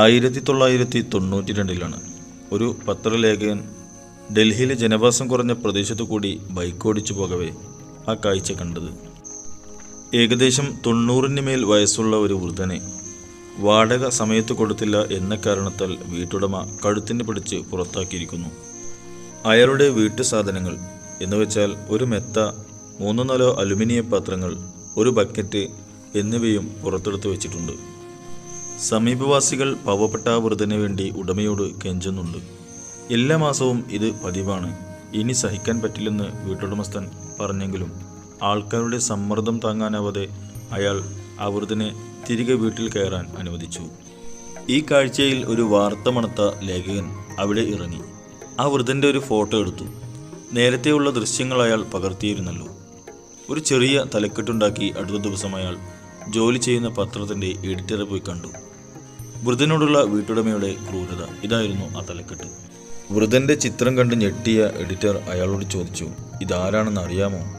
ആയിരത്തി തൊള്ളായിരത്തി തൊണ്ണൂറ്റി രണ്ടിലാണ് ഒരു പത്രലേഖകൻ ഡൽഹിയിലെ ജനവാസം കുറഞ്ഞ പ്രദേശത്തു കൂടി ബൈക്ക് ഓടിച്ചു പോകവേ ആ കാഴ്ച കണ്ടത്. ഏകദേശം തൊണ്ണൂറിന് മേൽ വയസ്സുള്ള ഒരു വൃദ്ധനെ വാടക സമയത്ത് കൊടുത്തില്ല എന്ന കാരണത്താൽ വീട്ടുടമ കഴുത്തിന് പിടിച്ച് പുറത്താക്കിയിരിക്കുന്നു. അയാളുടെ വീട്ടു സാധനങ്ങൾ എന്നുവെച്ചാൽ ഒരു മെത്ത മൂന്നോ നാലോ അലുമിനിയം പാത്രങ്ങൾ ഒരു ബക്കറ്റ് എന്നിവയും പുറത്തെടുത്ത് വെച്ചിട്ടുണ്ട്. സമീപവാസികൾ പാവപ്പെട്ട ആ വേണ്ടി ഉടമയോട് കെഞ്ചുന്നുണ്ട്. എല്ലാ മാസവും ഇത് പതിവാണ്. ഇനി സഹിക്കാൻ പറ്റില്ലെന്ന് വീട്ടുടമസ്ഥൻ പറഞ്ഞെങ്കിലും ആൾക്കാരുടെ സമ്മർദ്ദം താങ്ങാനാവാതെ അയാൾ വൃദ്ധനെ തിരികെ വീട്ടിൽ കയറാൻ അനുവദിച്ചു. ഈ കാഴ്ചയിൽ ഒരു വാർത്ത മണത്ത ലേഖകൻ അവിടെ ഇറങ്ങി. ആ വൃദ്ധന്റെ ഒരു ഫോട്ടോ എടുത്തു. നേരത്തെയുള്ള ദൃശ്യങ്ങൾ അയാൾ പകർത്തിയിരുന്നല്ലോ. ഒരു ചെറിയ തലക്കെട്ടുണ്ടാക്കി അടുത്ത ദിവസം അയാൾ ജോലി ചെയ്യുന്ന പത്രത്തിന്റെ എഡിറ്ററെ പോയി കണ്ടു. വൃദ്ധനോടുള്ള വീട്ടുടമയുടെ ക്രൂരത. ഇതായിരുന്നു ആ തലക്കെട്ട്. വൃദ്ധന്റെ ചിത്രം കണ്ട് ഞെട്ടിയ എഡിറ്റർ അയാളോട് ചോദിച്ചു ഇതാരാണെന്ന് അറിയാമോ?